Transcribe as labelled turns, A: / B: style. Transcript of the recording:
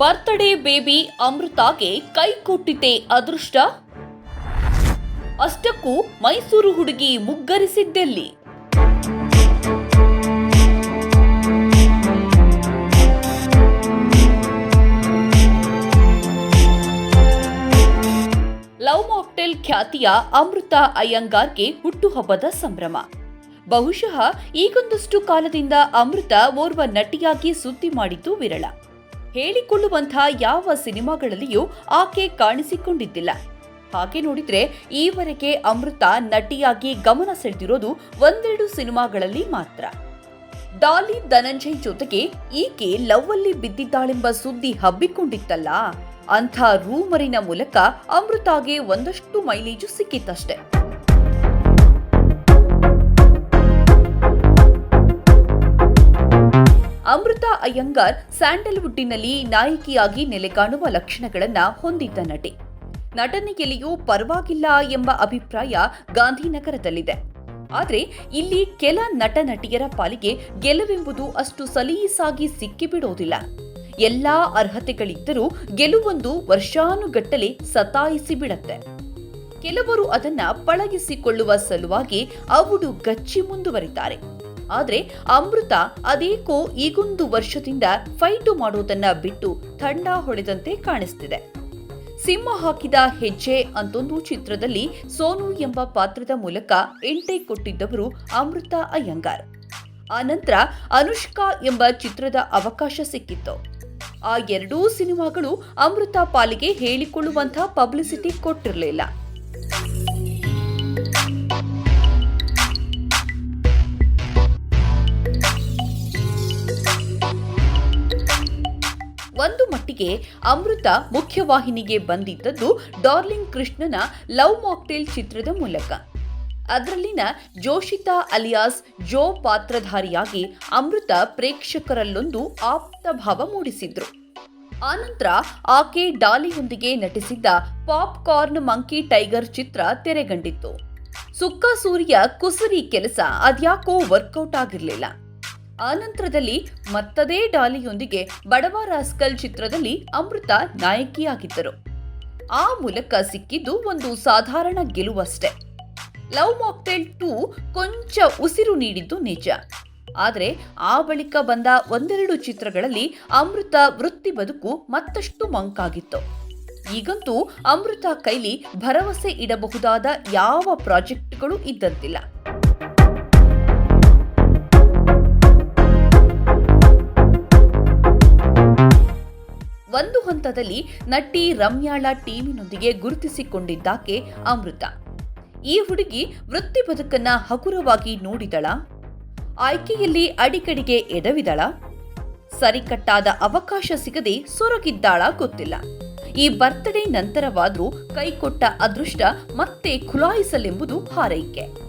A: Birthday baby ಅಮೃತಾಗೆ ಕೈ ಕೊಟ್ಟಿತೆ ಅದೃಷ್ಟ? ಅಷ್ಟಕ್ಕೂ ಮೈಸೂರು ಹುಡುಗಿ ಮುಗ್ಗರಿಸಿದ್ದೆಲ್ಲಿ? ಲವ್ ಮಾಕ್ಟೆಲ್ ಖ್ಯಾತಿಯ ಅಮೃತ ಅಯ್ಯಂಗಾರ್ಗೆ ಹುಟ್ಟುಹಬ್ಬದ ಸಂಭ್ರಮ. ಬಹುಶಃ ಈಗೊಂದಷ್ಟು ಕಾಲದಿಂದ ಅಮೃತ ಓರ್ವ ನಟಿಯಾಗಿ ಸುದ್ದಿ ಮಾಡಿದ್ದು ವಿರಳ. ಹೇಳಿಕೊಳ್ಳುವಂತಹ ಯಾವ ಸಿನಿಮಾಗಳಲ್ಲಿಯೂ ಆಕೆ ಕಾಣಿಸಿಕೊಂಡಿದ್ದಿಲ್ಲ. ಹಾಗೆ ನೋಡಿದ್ರೆ ಈವರೆಗೆ ಅಮೃತ ನಟಿಯಾಗಿ ಗಮನ ಸೆಳೆದಿರೋದು ಒಂದೆರಡು ಸಿನಿಮಾಗಳಲ್ಲಿ ಮಾತ್ರ. ಡಾಲಿ ಧನಂಜಯ್ ಜೊತೆಗೆ ಈಕೆ ಲವ್ ಅಲ್ಲಿ ಬಿದ್ದಿದ್ದಾಳೆಂಬ ಸುದ್ದಿ ಹಬ್ಬಿಕೊಂಡಿತ್ತಲ್ಲ, ಅಂಥ ರೂಮರಿನ ಮೂಲಕ ಅಮೃತಾಗೆ ಒಂದಷ್ಟು ಮೈಲೇಜು ಸಿಕ್ಕಿತ್ತಷ್ಟೆ. ಅಯ್ಯಂಗಾರ್ ಸ್ಯಾಂಡಲ್ವುಡ್ಡಿನಲ್ಲಿ ನಾಯಕಿಯಾಗಿ ನೆಲೆಕಾಣುವ ಲಕ್ಷಣಗಳನ್ನು ಹೊಂದಿದ್ದ ನಟಿ. ನಟನೆಯಲ್ಲಿಯೂ ಪರವಾಗಿಲ್ಲ ಎಂಬ ಅಭಿಪ್ರಾಯ ಗಾಂಧಿನಗರದಲ್ಲಿದೆ. ಆದರೆ ಇಲ್ಲಿ ಕೆಲ ನಟ ನಟಿಯರ ಪಾಲಿಗೆ ಗೆಲುವೆಂಬುದು ಅಷ್ಟು ಸಲೀಸಾಗಿ ಸಿಕ್ಕಿಬಿಡೋದಿಲ್ಲ. ಎಲ್ಲಾ ಅರ್ಹತೆಗಳಿದ್ದರೂ ಗೆಲುವೊಂದು ವರ್ಷಾನುಗಟ್ಟಲೆ ಸತಾಯಿಸಿ ಬಿಡತ್ತೆ. ಕೆಲವರು ಅದನ್ನ ಪಳಗಿಸಿಕೊಳ್ಳುವ ಸಲುವಾಗಿ ಅವುಡು ಗಚ್ಚಿ ಮುಂದುವರಿತಾರೆ. ಆದ್ರೆ ಅಮೃತ ಅದೇಕೋ ಈಗೊಂದು ವರ್ಷದಿಂದ ಫೈಟು ಮಾಡೋದನ್ನ ಬಿಟ್ಟು ಥಂಡ ಹೊಡೆದಂತೆ ಕಾಣಿಸ್ತಿದೆ. ಸಿಂಹ ಹಾಕಿದ ಹೆಜ್ಜೆ ಅಂತೊಂದು ಚಿತ್ರದಲ್ಲಿ ಸೋನು ಎಂಬ ಪಾತ್ರದ ಮೂಲಕ ಎಂಟೆ ಕೊಟ್ಟಿದ್ದವರು ಅಮೃತ ಅಯ್ಯಂಗಾರ್. ಆನಂತರ ಅನುಷ್ಕಾ ಎಂಬ ಚಿತ್ರದ ಅವಕಾಶ ಸಿಕ್ಕಿತ್ತು. ಆ ಎರಡೂ ಸಿನಿಮಾಗಳು ಅಮೃತ ಪಾಲಿಗೆ ಹೇಳಿಕೊಳ್ಳುವಂಥ ಪಬ್ಲಿಸಿಟಿ ಕೊಟ್ಟಿರಲಿಲ್ಲ. ಒಂದು ಮಟ್ಟಿಗೆ ಅಮೃತ ಮುಖ್ಯವಾಹಿನಿಗೆ ಬಂದಿದ್ದದ್ದು ಡಾರ್ಲಿಂಗ್ ಕೃಷ್ಣನ ಲವ್ ಮಾಕ್ಟೇಲ್ ಚಿತ್ರದ ಮೂಲಕ. ಅದರಲ್ಲಿನ ಜೋಶಿತಾ ಅಲಿಯಾಸ್ ಜೋ ಪಾತ್ರಧಾರಿಯಾಗಿ ಅಮೃತ ಪ್ರೇಕ್ಷಕರಲ್ಲೊಂದು ಆಪ್ತ ಭಾವ ಮೂಡಿಸಿದ್ರು. ಆನಂತರ ಆಕೆ ಡಾಲಿಯೊಂದಿಗೆ ನಟಿಸಿದ್ದ ಪಾಪ್ಕಾರ್ನ್ ಮಂಕಿ ಟೈಗರ್ ಚಿತ್ರ ತೆರೆಗಂಡಿತ್ತು. ಸುಕ್ಕ ಸೂರ್ಯ ಕುಸರಿ ಕೆಲಸ ಅದ್ಯಾಕೋ ವರ್ಕೌಟ್ ಆಗಿರಲಿಲ್ಲ. ಆನಂತರದಲ್ಲಿ ಮತ್ತದೇ ಡಾಲಿಯೊಂದಿಗೆ ಬಡವ ರಾಸ್ಕಲ್ ಚಿತ್ರದಲ್ಲಿ ಅಮೃತ ನಾಯಕಿಯಾಗಿದ್ದರು. ಆ ಮೂಲಕ ಸಿಕ್ಕಿದ್ದು ಒಂದು ಸಾಧಾರಣ ಗೆಲುವಷ್ಟೇ. ಲವ್ ಮಾಕ್ಟೇಲ್ ಟೂ ಕೊಂಚ ಉಸಿರು ನೀಡಿದ್ದು ನಿಜ. ಆದರೆ ಆ ಬಳಿಕ ಬಂದ ಒಂದೆರಡು ಚಿತ್ರಗಳಲ್ಲಿ ಅಮೃತ ವೃತ್ತಿ ಬದುಕು ಮತ್ತಷ್ಟು ಮಂಕಾಗಿತ್ತು. ಈಗಂತೂ ಅಮೃತ ಕೈಲಿ ಭರವಸೆ ಇಡಬಹುದಾದ ಯಾವ ಪ್ರಾಜೆಕ್ಟ್ಗಳು ಇದ್ದಂತಿಲ್ಲ. ಹಂತದಲ್ಲಿ ನಟಿ ರಮ್ಯಾಳ ಟೀಮಿನೊಂದಿಗೆ ಗುರುತಿಸಿಕೊಂಡಿದ್ದಾಕೆ ಅಮೃತ. ಈ ಹುಡುಗಿ ವೃತ್ತಿ ಬದುಕನ್ನ ಹಗುರವಾಗಿ ನೋಡಿದಳ? ಆಯ್ಕೆಯಲ್ಲಿ ಅಡಿಗಡಿಗೆ ಎಡವಿದಳ ಸರಿಕಟ್ಟಾದ ಅವಕಾಶ ಸಿಗದೆ ಸೊರಗಿದ್ದಾಳ ಗೊತ್ತಿಲ್ಲ. ಈ ಬರ್ತ್ಡೇ ನಂತರವಾದರೂ ಕೈಕೊಟ್ಟ ಅದೃಷ್ಟ ಮತ್ತೆ ಖುಲಾಯಿಸಲೆಂಬುದು ಹಾರೈಕೆ.